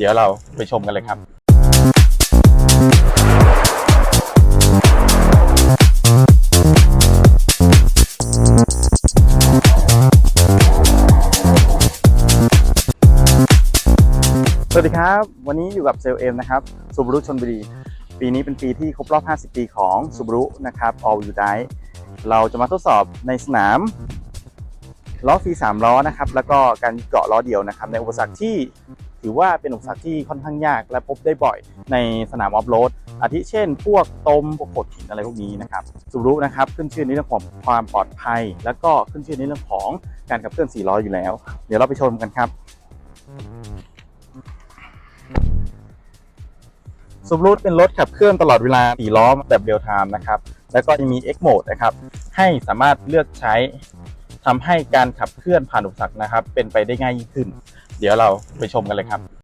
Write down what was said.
เดี๋ยวเราไปชมกันเลยครับสวัสดีครับ วันนี้อยู่กับเซลเอ็มนะครับซูบรุชนบุรี ปีนี้เป็นปีที่ครบรอบ 50 ปีของซูบรุนะครับ All You Die เราจะมาทดสอบในสนามล้อฟรี3ล้อนะครับ แล้วก็การเกาะล้อเดียวนะครับ ในอุปสรรคที่ ถือว่าเป็นอุปสรรคที่ค่อนข้างยากและพบได้บ่อยในสนามออฟโรดอาทิเช่น พวกตมพวกโขดหินอะไรพวกนี้นะครับซูบรุนะครับขึ้นชื่อในเรื่องของความปลอดภัย แล้วก็ขึ้นชื่อในเรื่องของการขับเคลื่อน4ล้ออยู่แล้ว เดี๋ยวเราไปชมกันครับซูบรุเป็นรถขับเคลื่อนตลอดเวลา4ล้อแบบเรียลไทม์นะครับ แล้วก็จะมี X Mode นะครับ ให้สามารถเลือกใช้ ทำให้การขับเคลื่อนผ่านอุปสรรคนะครับ เป็นไปได้ง่ายยิ่งขึ้น เดี๋ยวเราไปชมกันเลยครับ